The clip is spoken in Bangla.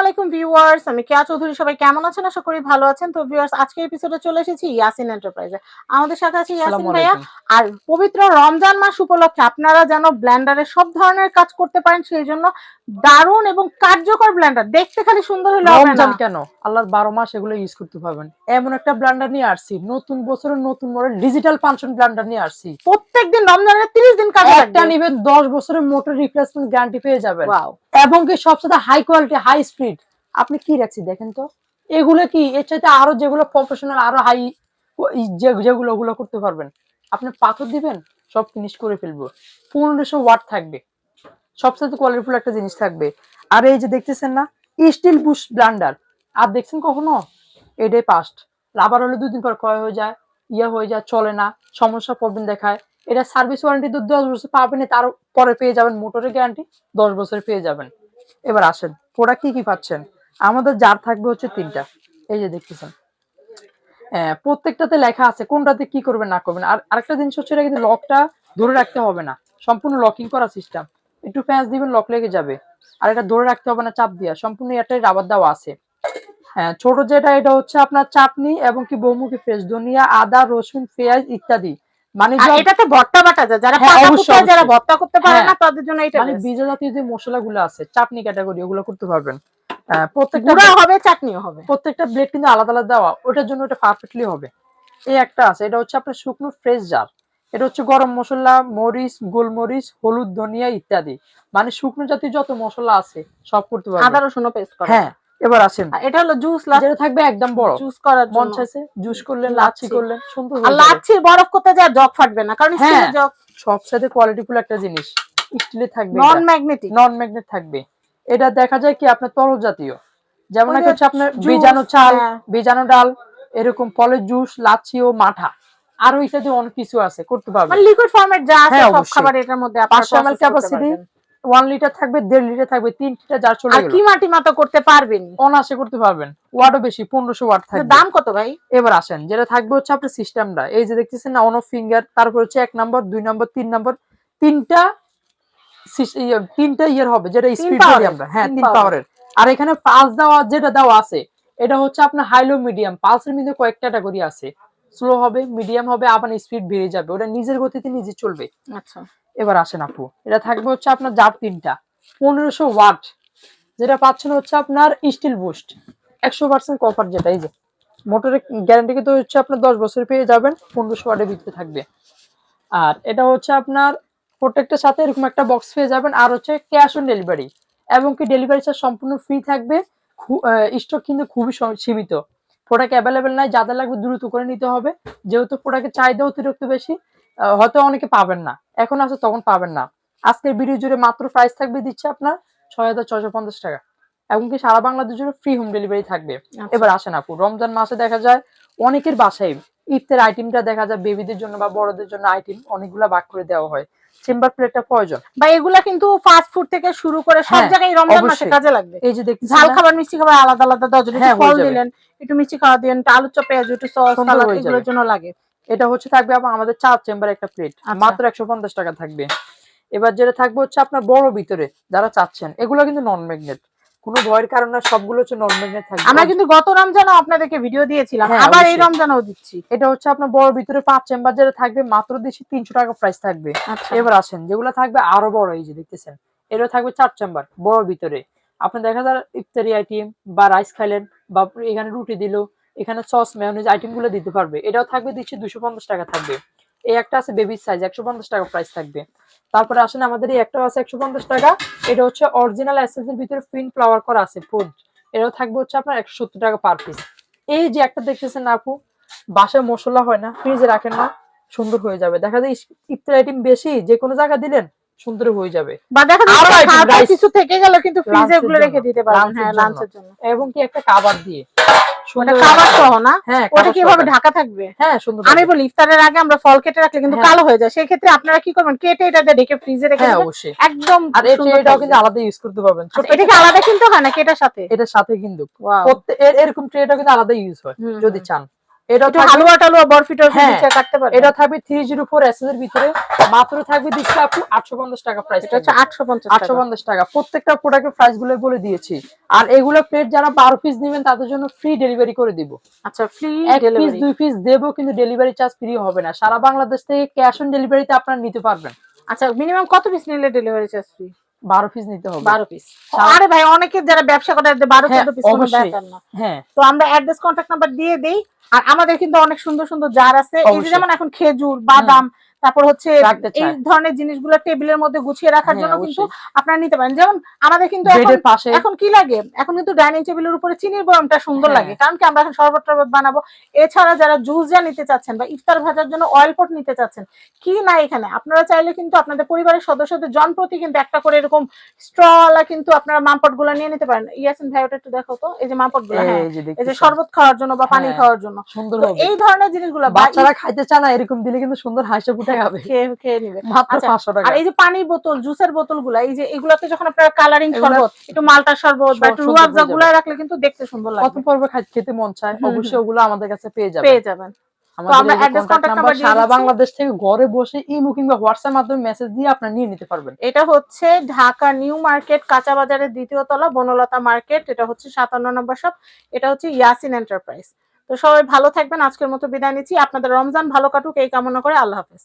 আলাইকুম ভিউয়ার্স আমি কেয়া চৌধুরী সবাই কেমন আছেন? আশা করি ভালো আছেন। তো ভিউয়ার্স আজকে এপিসোডে চলে এসেছি ইয়াসিন এন্টারপ্রাইজে আমাদের সাথে আছে ইয়াসিন ভাইয়া আর পবিত্র রমজান মাস উপলক্ষে আপনারা যেন ব্লেন্ডারে সব ধরনের কাজ করতে পারেন সেই জন্য দারুণ এবং কার্যকর ব্লেন্ডার দেখতে খালি সুন্দর হলে রমজান কেন? আল্লাহর বারো মাস এগুলো ইউজ করতে পারবেন। এমন একটা ব্লান্ডার নিয়ে আসছি নতুন বছরের নতুন মডেল ডিজিটাল পাঁচশন ব্লান্ডার নিয়ে আসছি। প্রত্যেকদিন রমজানের 30 দিন কাজ একটা নিবে দশ বছরের মোটর রিপ্লেসমেন্ট গ্যারান্টি পেয়ে যাবেন। ওয়াও এবং কি সবচেয়ে হাই কোয়ালিটি হাই স্পিড আপনি কি রাখছি দেখেন তো? এগুলো কি? এর চাইতে আরও যেগুলো প্রফেশনাল আরও হাই যেগুলো ওগুলো করতে পারবেন। আপনি পাথর দিবেন, সব ফিনিশ করে ফেলব। পনেরোশো ওয়াট থাকবে। সবচেয়ে কোয়ালিটিফুল একটা জিনিস থাকবে। আর এই যে দেখতেছেন না স্টিল বুশ ব্লান্ডার আর দেখছেন কখনো? এটাই পাস্ট রাবার হলে দুদিন পর ক্ষয় হয়ে যায় ইয়ে হয়ে যায়, চলে না। সমস্যা প্রবলেম দেখায়। এটা সার্ভিস ওয়ারেন্টি তো দশ বছর পাবেন তার পরে পেয়ে যাবেন মোটরের গ্যারান্টি, দশ বছর পেয়ে যাবেন। এবার আসেন প্রোডাক্ট কি কি পাচ্ছেন? আমাদের জার থাকবে হচ্ছে তিনটা। এই যে দেখতেছেন। প্রত্যেকটাতে লেখা আছে, কোনটাতে কি করবেন, না করবেন। আর আরেকটা জিনিস হচ্ছে এটা কিন্তু লকটা ধরে রাখতে হবে না। সম্পূর্ণ লকিং করা সিস্টেম একটু প্যাঁচ দিবেন লক লেগে যাবে। আর এটা ধরে রাখতে হবে না, চাপ দিয়া। সম্পূর্ণ একটাই রাবার দেওয়া আছে। হ্যাঁ ছোট যেটা, এটা হচ্ছে আপনার চাটনি এবং কি বহুমুখী ফ্রেশ ধনিয়া, আদা, রসুন, পেঁয়াজ ইত্যাদি। মানে এটাতে ভর্তা বাটা যায় যারা হ্যাঁ, পাকা যারা ভর্তা করতে পারে হ্যাঁ। না তাদের জন্য এটা মানে best। জাতীয় যে মশলাগুলো আছে চাটনি ক্যাটাগরি ওগুলো করতে পারবেন। প্রত্যেকটা হবে চাটনিও হবে। প্রত্যেকটা ব্লেড কিন্তু আলাদা আলাদা দেওয়া ওটার জন্য এটা পারফেক্টলি হবে। এই একটা আছে এটা হচ্ছে আপনার শুকনো ফ্রেশ জার এটা হচ্ছে গরম মশলা মরিচ গোলমরিচ হলুদ ধনিয়া ইত্যাদি। মানে শুকনো জাতীয় যত মশলা আছে সব করতে আদা পারবেন রসুনও পেস্ট করা। হ্যাঁ এবার আসেন। এটা হলো জুস যেটা থাকবে একদম বড় জুস করার মন চাইছে জুস করলেন লাচ্ছি। করলেন সুন্দর আর হয়ে যাবে। লাচ্ছি বরফ করতে যায়? জগ ফাটবে না কারণ হ্যাঁ। স্টিলের জগ। সবসাথে কোয়ালিটিফুল একটা জিনিস। স্টিলে থাকবে নন ম্যাগনেটিক নন ম্যাগনেট থাকবে। এটা দেখা যায় কি আপনার তরল জাতীয়। যেমন যে হচ্ছে আপনার বীজাণু চাল হ্যাঁ। বীজাণু ডাল এরকম ফলের জুস লাচ্ছি ও মাঠা। আরও ইত্যাদি অনেক কিছু আছে করতে পারবেন। মানে লিকুইড ফরম্যাট যা আছে হ্যাঁ, সব খাবার এটার মধ্যে আপনারা 500 ওয়ান লিটার থাকবে দেড় লিটার থাকবে তিন লিটার যার চলে আর কি মাটি মাতো করতে পারবেন অনায়াসে করতে পারবেন। ওয়াটও বেশি পনেরোশো ওয়াট থাকবে। দাম কত ভাই? এবার আসেন যেটা থাকবে হচ্ছে আপনার সিস্টেমটা এই যে দেখতেছেন না অন ফিঙ্গার তারপর হচ্ছে এক নম্বর দুই নম্বর তিন নম্বর তিনটা ইয়ে, তিনটা ইয়ের হবে যেটা স্পিড আমরা। হ্যাঁ তিন তিন পাওয়ারের আর এখানে পালস দেওয়া যেটা দেওয়া আছে এটা হচ্ছে আপনার হাইলো মিডিয়াম পালসের মধ্যে কয়েক ক্যাটাগরি আছে। স্লো হবে মিডিয়াম হবে আবার স্পিড বেড়ে যাবে। ওটা নিজের গতিতে নিজে চলবে। আচ্ছা। এবার আসেন আপু। এটা থাকবে হচ্ছে আপনার জার তিনটা। পনেরোশো ওয়াট। যেটা পাচ্ছেন হচ্ছে আপনার স্টিল বুস্ট একশো পার্সেন্ট কপার যেটা, এই যে। মোটরের গ্যারান্টি কিন্তু হচ্ছে আপনার দশ বছর পেয়ে যাবেন, পনেরোশো ওয়াটের ভিতরে থাকবে। আর এটা হচ্ছে আপনার প্রত্যেকটার সাথে এরকম একটা বক্স পেয়ে যাবেন, আর হচ্ছে ক্যাশ অন ডেলিভারি এবং কি ডেলিভারি চার্জ সম্পূর্ণ ফ্রি থাকবে স্টক কিন্তু খুবই সীমিত। প্রোডাক্ট অ্যাভেলেবেল নাই যাদের লাগবে দ্রুত করে নিতে হবে। যেহেতু প্রোডাক্টের চাহিদা অতিরিক্ত বেশি হয়তো অনেকে পাবেন না। এখন আছে তখন পাবেন না। আজকের ভিডিও জুড়ে মাত্র প্রাইস থাকবে দিচ্ছে আপনার ছয় হাজার ছয়শো পঞ্চাশ টাকা। এবং কি সারা বাংলাদেশ জুড়ে ফ্রি হোম ডেলিভারি থাকবে। এবার আসেন আপু রমজান মাসে দেখা যায় অনেকের বাসায় ইফতার আইটেমটা দেখা যায় বেবিদের জন্য বা বড়দের জন্য আইটেম অনেকগুলা ভাগ করে দেওয়া হয়। চেম্বার প্লেটটা প্রয়োজন। বা এগুলা কিন্তু ফাস্ট ফুড থেকে শুরু করে সব হ্যাঁ, জায়গায় রমজান মাসে কাজে লাগবে। এই যে দেখতে ঝাল খাবার মিষ্টি খাবার আলাদা আলাদা জন্য হ্যাঁ, ফল দিলেন একটু মিষ্টি খাওয়া দিলেন আলু চপ পেঁয়াজ একটু সস সালাদ এগুলোর জন্য লাগে। এটা হচ্ছে থাকবে আমাদের চার চেম্বার একটা প্লেট আচ্ছা। মাত্র একশো পঞ্চাশ টাকা থাকবে। এবার যেটা থাকবে হচ্ছে আপনার বড় ভিতরে যারা চাচ্ছেন এগুলো কিন্তু নন ম্যাগনেট কোনো ভয়ের কারণে সবগুলো হচ্ছে নন ম্যাগনেট থাকবে। আমরা কিন্তু গত রমজানও আপনাদেরকে ভিডিও দিয়েছিলাম হ্যাঁ, আবার এই রমজানও দিচ্ছি। এটা হচ্ছে আপনার বড় ভিতরে পাঁচ চেম্বার যেটা থাকবে মাত্র দিচ্ছি তিনশো টাকা প্রাইস থাকবে। আচ্ছা। এবার আসেন যেগুলো থাকবে আরও বড় এই যে দেখতেছেন। এটা থাকবে চার চেম্বার বড় ভিতরে। আপনি দেখা যায় ইফতারি আইটেম বা রাইস খাইলেন বা এখানে রুটি দিল এখানে সস মেয়নিজ আইটেমগুলো দিতে পারবে। এটাও থাকবে দিচ্ছি দুশো পঞ্চাশ টাকা থাকবে। এই একটা আছে বেবির সাইজ একশো পঞ্চাশ টাকা প্রাইস থাকবে। তারপরে আসেন আমাদের এই একটা আছে একশো পঞ্চাশ টাকা। এটা হচ্ছে অরিজিনাল এসেন্স এর ভিতরে প্রিন্ট ফ্লাওয়ার করা আছে ফুড এটাও থাকবে হচ্ছে আপনার একশো সত্তর টাকা পার পিস এই যে একটা দেখতেছেন আপু বাসায় মশলা হয় না ফ্রিজে রাখেন না সুন্দর হয়ে যাবে। দেখা যায় ইফতার আইটেম বেশি যে কোনো জায়গা দিলেন সুন্দর হয়ে যাবে। বা দেখা. কিছু থেকে গেল কিন্তু ফ্রিজে এগুলো রেখে দিতে পারবেন হ্যাঁ লাঞ্চের জন্য। এবং কি একটা কাবার দিয়ে। ওটা সুন্দর সহ না? হ্যাঁ ওটা কীভাবে ঢাকা থাকবে? হ্যাঁ সুন্দর আমি বলি ইফতারের আগে আমরা ফল কেটে রাখলে কিন্তু হ্যাঁ। কালো হয়ে যায়। সেই ক্ষেত্রে আপনারা কি করবেন? কেটে এটা দিয়ে ঢেকে ফ্রিজে রেখে হ্যাঁ অবশ্যই। একদম আর। কিন্তু আলাদা ইউজ করতে পারবেন। আচ্ছা, এটা কি আলাদা কিনতে হয় নাকি এটার সাথে? এটার সাথে কিন্তু। প্রত্যেক এরকম ট্রেটাও কিন্তু আলাদা ইউজ হয় যদি চান। এটা হালুয়া টালুয়া বরফি টরফি হ্যাঁ, কাটতে এটা থাকবে এর ভিতরে। মাত্র থাকবে দিচ্ছি আপু টাকা প্রাইস এটা হচ্ছে টাকা। প্রত্যেকটা প্রোডাক্টের প্রাইসগুলো বলে দিয়েছি। আর এগুলো প্লেট যারা বারো পিস নেবেন তাদের জন্য ফ্রি ডেলিভারি করে দিব। আচ্ছা ফ্রি পিস দুই পিস দেবো কিন্তু ডেলিভারি চার্জ ফ্রি হবে না। সারা বাংলাদেশ থেকে ক্যাশ অন ডেলিভারিতে আপনারা নিতে পারবেন। আচ্ছা মিনিমাম কত পিস নিলে ডেলিভারি চার্জ ফ্রি বারো পিস নিতে হবে। বারো পিস আরে ভাই অনেকে যারা ব্যবসা করে বারো হ্যাঁ, চোদ্দ পিস না। হ্যাঁ। তো আমরা অ্যাড্রেস কন্ট্যাক্ট নাম্বার দিয়ে দিই। আর আমাদের কিন্তু অনেক সুন্দর সুন্দর জার আছে। এই যেমন এখন খেজুর বাদাম তারপর হচ্ছে এই ধরনের জিনিসগুলো টেবিলের মধ্যে গুছিয়ে রাখার হ্যাঁ, জন্য কিন্তু আপনারা নিতে পারেন। যেমন আমাদের কিন্তু এখন কি লাগে? এখন কিন্তু ডাইনিং টেবিলের উপরে চিনির বয়মটা সুন্দর হ্যাঁ। লাগে। কারণ কি আমরা এখন শরবত টরবত বানাবো। এছাড়া যারা জুস যা নিতে চাচ্ছেন বা ইফতার ভাজার জন্য অয়েল পট নিতে চাচ্ছেন কি না এখানে? আপনারা চাইলে কিন্তু আপনাদের পরিবারের সদস্যদের জনপ্রতি কিন্তু একটা করে এরকম স্ট্রলা কিন্তু আপনারা মামপটগুলো নিয়ে নিতে পারেন। ইয়াসিন ভাই ওটা একটু দেখো তো। এই যে মামপটগুলো হ্যাঁ। এই যে। শরবত খাওয়ার জন্য বা পানি। খাওয়ার জন্য। সুন্দর এই ধরনের জিনিসগুলো বাচ্চারা খাইতে চায় না এরকম দিলে কিন্তু সুন্দর হাসি ফুটে খাবে। খেয়ে খেয়ে নিবে। মাত্র আচ্ছা, পাঁচশো টাকা। আর এই যে পানির বোতল জুসের বোতল এই যে এগুলাতে যখন আপনারা কালারিং শরবত একটু মালটা শরবত বা একটু রুয়াবজা গুলা রাখলে কিন্তু দেখতে সুন্দর কত পর্বে খেতে মন চায় অবশ্যই ওগুলো আমাদের কাছে পেয়ে যাবে পেয়ে যাবেন। আমাদের আমরা এই যে address, contact contact number number দিয়ে সারা বাংলাদেশ থেকে ঘরে বসে ইমো কিংবা হোয়াটসঅ্যাপ মাধ্যমে মেসেজ দিয়ে আপনারা নিয়ে নিতে পারবেন। এটা হচ্ছে ঢাকা নিউ মার্কেট কাঁচা বাজারের দ্বিতীয় তলা বনলতা মার্কেট। এটা হচ্ছে সাতান্ন নম্বর শপ। এটা হচ্ছে ইয়াসিন এন্টারপ্রাইজ। তো সবাই ভালো থাকবেন। আজকের মতো বিদায় নিচ্ছি। আপনাদের রমজান ভালো কাটুক এই কামনা করে আল্লাহ হাফেজ।